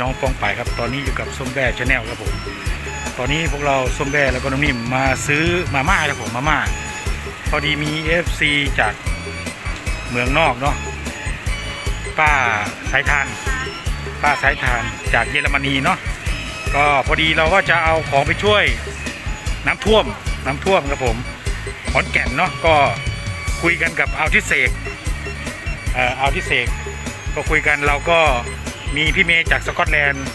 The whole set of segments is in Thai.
น้องปองไปครับ ตอนนี้อยู่กับส้มแบ่ชาแนลครับผม ตอนนี้พวกเราส้มแบ่แล้วก็น้องนิ่มมาซื้อมาม่าครับผมมาม่า พอดีมี FC จากเมืองนอกเนาะ ป้าสายทาน ป้าสายทานจากเยอรมนีเนาะ ก็พอดีเราก็จะเอาของไปช่วยน้ำท่วม น้ำท่วมครับผมขอนแก่นเนาะ ก็คุยกันกับเอาทิเศษเอ่อเอาทิเศษก็คุยกันเราก็ มีพี่เมย์จากสกอตแลนด์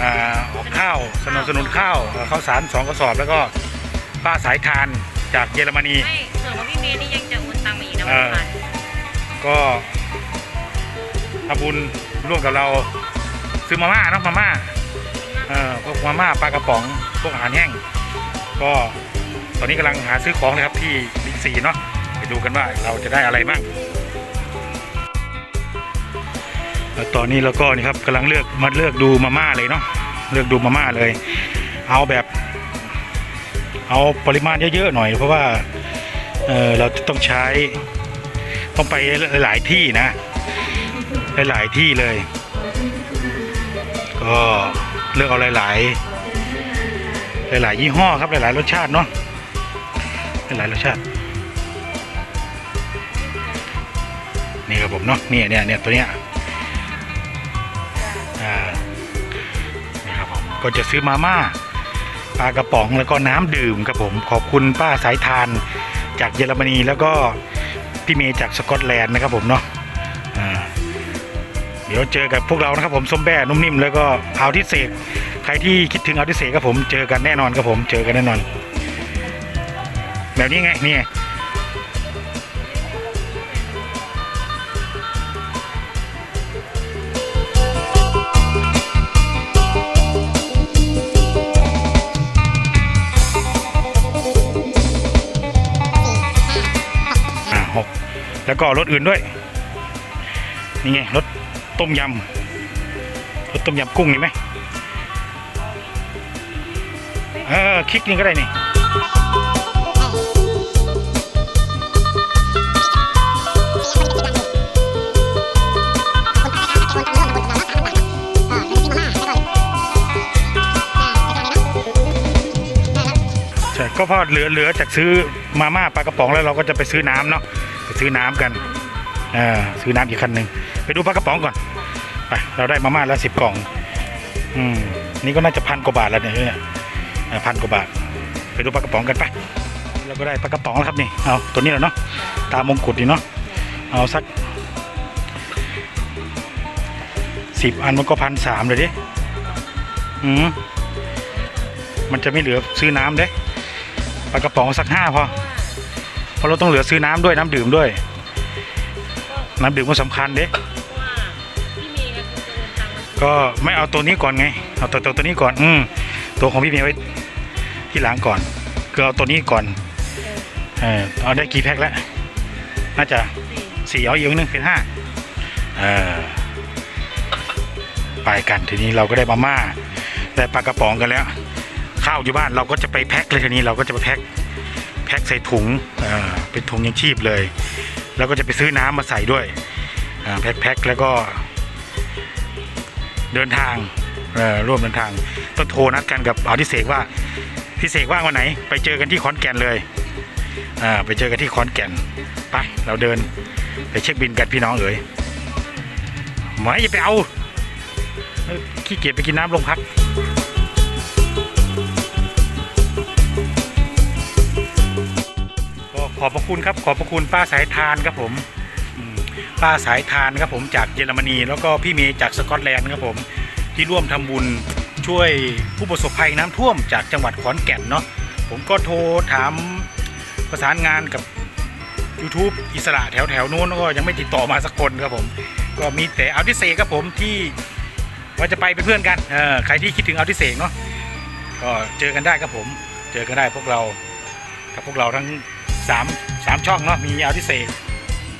อ่าออกข้าวสนับสนุนข้าวเอ่อข้าวสารสองกระสอบ แล้วก็ป้าสายทานจากเยอรมนีไม่ส่วนของพี่เมย์นี่ยังจะโอนตังค์มาอีกนะเอวันอพันก็ทำบุญร่วมกับเราซื้อมาม่าเนาะมาม่าเอ่อพวกมาม่าปลากระป๋องพวกอาหารแห้ง ก็ตอนนี้กำลังหาซื้อของเลยครับที่บิ๊กซีเนาะไปดูกันว่าเราจะได้อะไรบ้าง ตอนนี้เราก็นี่ครับกำลังเลือกมาเลือกดูมาม่าเลยเนาะเลือกดูมาม่าเลย เอาแบบ เอาปริมาณเยอะๆหน่อย เพราะว่าเเราต้องใช้ต้องไปหลายที่นะหลายที่เลย ก็เลือกเอาหลาย ๆ หลาย ๆ ยี่ห้อครับหลาย ๆ รสชาติเนาะหลาย ๆ รสชาตินี่ครับผมเนาะเนี่ยเนี่ยเนี่ยตัวเนี้ย ก็จะซื้อมาม่าปลากระป๋องแล้วก็น้ำดื่มครับผมขอบคุณป้าสายทานจากเยอรมนีแล้วก็พี่เมย์จากสกอตแลนด์นะครับผมเนาะเดี๋ยวเจอกับพวกเรานะครับผมส้มแบ่นุ่มนิ่มแล้วก็เอาทิเศษใครที่คิดถึงเอาทิเศษครับผมเจอกันแน่นอนครับผมเจอกันแน่นอน แบบนี้ไงนี่ไง แล้วก็รถอื่นด้วย นี่ไงรถต้มยำรถต้มยำกุ้งนี่ไหมเออคลิกนี่ก็ได้นี่ใช่ก็พอเหลือเหลือจากซื้อมาม่าปลากระป๋องแล้วเราก็จะไปซื้อน้ำเนาะ ไปซื้อน้ำกันเออซื้อน้ำอีกคันหนึ่งไปดูปลากระป๋องก่อนไปเราได้มาม่าแล้วสิบกล่อง อืมนี่ก็น่าจะพันกว่าบาทแล้วเนี่ยเนี่ยพันกว่าบาท ไปดูปลากระป๋องกันไปเราก็ได้ปลากระป๋องแล้วครับนี่เอาตัวนี้แหละเนาะตามมงกุฎนี่เนาะเอาสักสิบอันมันก็พันสามเลยดิอืมมันจะไม่เหลือซื้อน้ำเด้ปลากระป๋องสักห้าพอ เพราะเราต้องเหลือซื้อน้ำด้วยน้ำดื่มด้วย น้ำดื่มก็สำคัญเด้ว่าพี่เมย์เนี่ยคือจะโอนตังค์มาก็ไม่เอาตัวนี้ก่อนไง เอาตัวตัวตัวนี้ก่อน อืมตัวของพี่เมย์ไว้ที่หลังก่อน คือเอาตัวนี้ก่อน เออเอาได้กี่แพ็คแล้ว น่าจะสี่สี่เอาอีกหนึ่งเป็นห้าเออไปกันทีนี้เราก็ได้มาม่าได้ปลากระป๋องกันแล้ว ข้าวอยู่บ้านเราก็จะไปแพ็คเลยทีนี้เราก็จะไปแพ็ค แพ็คใส่ถุงเป็นถุงยังชีพเลย แล้วก็จะไปซื้อน้ำมาใส่ด้วยแพ็คแพ็คแล้วก็ เดินทางร่วมเดินทางต้องโทรนัดกันกับเอาทิเสกว่าพี่เสกว่างวันไหน ไปเจอกันที่ขอนแก่นเลยไปเจอกันที่ขอนแก่นไปเราเดินไปเช็คบินกันพี่น้องเอ๋ยหมายอย่าไปเอาขี้เกียจไปกินน้ำลงพัก ขอบพระคุณครับ ขอบพระคุณป้าสายทานครับผมป้าสายทานครับผมจากเยอรมนี แล้วก็พี่เมย์จากสกอตแลนด์ครับผมที่ร่วมทำบุญช่วยผู้ประสบภัยน้ำท่วมจากจังหวัดขอนแก่นเนาะผมก็โทรถามประสานงานกับ YouTube อิสระแถวแถวๆนู้นก็ยังไม่ติดต่อมาสักคนครับผม ก็มีแต่เอาทิเซครับผมที่ว่าจะไปเป็นเพื่อนกันเออใครที่คิดถึงเอาทิเซเนาะก็เจอกันได้ครับผม เจอกันได้พวกเรากับพวกเราทั้ง สามสามช่องเนาะมีอาทิเศษ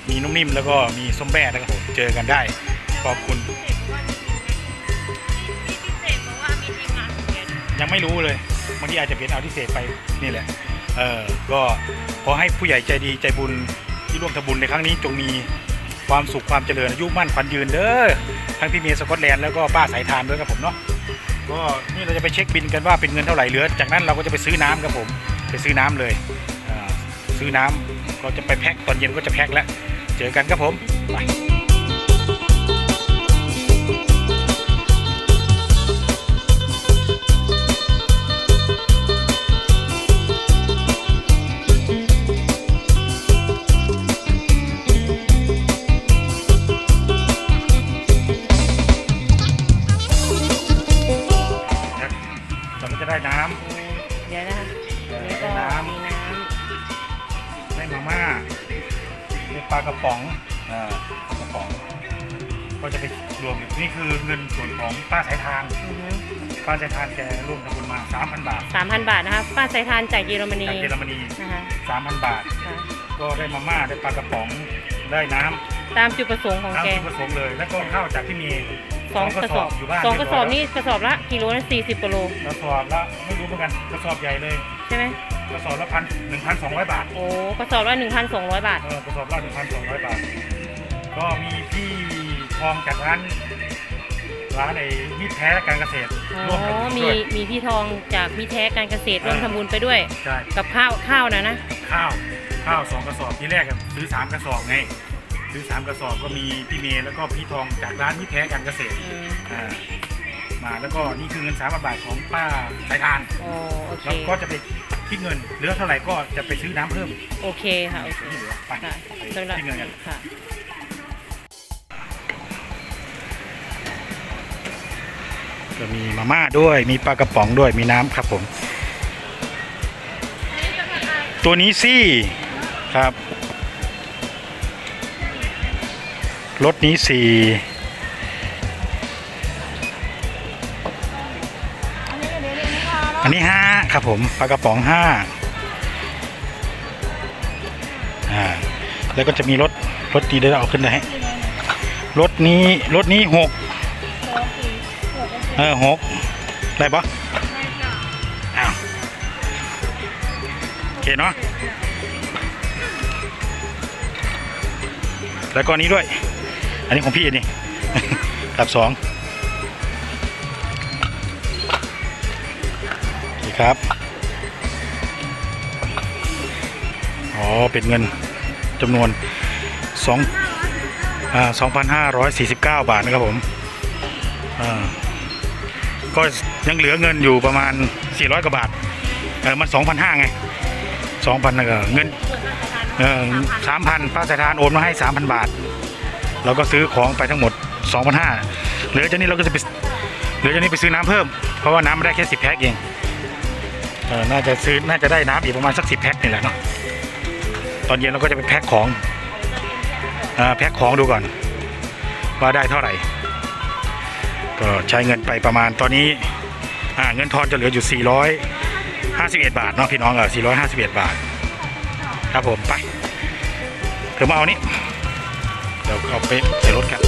มีนุ่มนิ่มแล้วก็มีส้มแบ่นะครับผมเจอกันได้ ขอบคุณ ยังไม่รู้เลยบางทีอาจจะเป็นอาทิเศษไปนี่แหละเออก็ขอให้ผู้ใหญ่ใจดีใจบุญที่ร่วมทำบุญในครั้งนี้จงมีความสุขความเจริญอายุมั่นขวัญยืนเด้อทั้งพี่เมย์สกอตแลนด์แล้วก็ป้าสายทานด้วยครับผมเนาะก็นี่เราจะไปเช็คบินกันว่าเป็นเงินเท่าไหร่เหลือ จากนั้นเราก็จะไปซื้อน้ำครับผม ไปซื้อน้ำเลย ซื้อน้ำก็จะไปแพ็คตอนเย็นก็จะแพ็คแล้ว เจอกันครับผมไป ได้ปลากระป๋องอ่ากระป๋อง ก็จะไปรวมอยู่นี่คือเงินส่วนของป้าสายทานำอือฮึป้าสายทานแกร่วมทำบุญมา3,000 บาทสามพันบาทนะคะป้าสายทานจากเยอรมนีจากเยอรมนีนะคะ3,000 บาท ค่ะก็ได้มาม่าได้ปลากระป๋องได้น้ำตามจุดประสงค์ของน้ำแกที่ผสมเลย แล้วก็ข้าวจากที่มี สองกระสอบอยู่บ้านสองกระสอบเยบยนี่กระสอบละกิโลละสี่สิบกิโลกระสอบละไม่รู้เหมือนกันกระสอบใหญ่เลย ใช่ไหม กระสอบละพันหนึ่งพันสองร้อยบาท โอ้กระสอบละหนึ่งพันสองร้อยบาท เออกระสอบละหนึ่งพันสองร้อยบาท ก็มีพี่ทองจากร้านร้านไอ้มิตรแท้การเกษตรอ๋ร่วมทำอบุญมีด้วย มีพี่ทองจากมิแท้การเกษตรร่วมอ่า ทำบุญไปด้วย ใช่กับข้าวข้าวนะนะ ข้าวข้าวสองกระสอบที่แรกอะซื้อสามกระสอบไงซื้อสามกระสอบก็มีพี่เมย์แล้วก็พี่ทองจากร้านมิตรแท้การเกษตรอืมอ่ามาแล้วก็นี่คือเงินสามบาทของป้าสายทานโอ้โอเคแล้วก็จะไป คิดเงินเหลือเท่าไหร่ก็จะไปซื้อน้ำเพิ่มโอเคค่ะ โอเคที่เหลือไปค่ะไปสำหรับคิดเงินกันค่ะก็มีมาม่าด้วยมีปลากระป๋องด้วยมีน้ำครับผม ตัวนี้ซี่ครับรถนี้สี่อันนี้ห้า ครับผมปลากระป๋องห้าอ่าแล้วก็จะมีรถรถนี้ได้เอาขึ้นได้ให้รถนี้รถนี้หกเออหกได้ปะอ้าวโอเคเนาะแล้วก็อันนี้ด้วย อันนี้ของพี่นี่กับสอง ครับ อ๋อ เป็นเงินจำนวนสองอ่าสองพันห้าร้อยสี่สิบเก้าบาทนะครับผม อ่า ก็ยังเหลือเงินอยู่ประมาณ 400 กว่าบาท เออ มัน2,500ไง2,000นะเงินเออ3,000ป้าสายทานโอนมาให้ 3,000 บาท เราก็ซื้อของไปทั้งหมด 2,500เหลือจากนี้เราก็จะไปเหลือจากนี้ไปซื้อน้ำเพิ่ม เพราะว่าน้ำไม่ได้แค่ 10 แพ็คเอง เออน่าจะซื้อน่าจะได้น้ำอีกประมาณสัก10แพ็คนี่แหละเนาะตอนเย็นเราก็จะไปแพ็คของอ่าแพ็คของดูก่อน ว่าได้เท่าไหร่ ก็ใช้เงินไปประมาณตอนนี้อ่าเงินทอนจะเหลืออยู่ 451 บาทเนาะพี่น้องเออ451 บาท ครับผมไปเดี๋ยวมาเอานี้เดี๋ยวเอาไปใส่รถกัน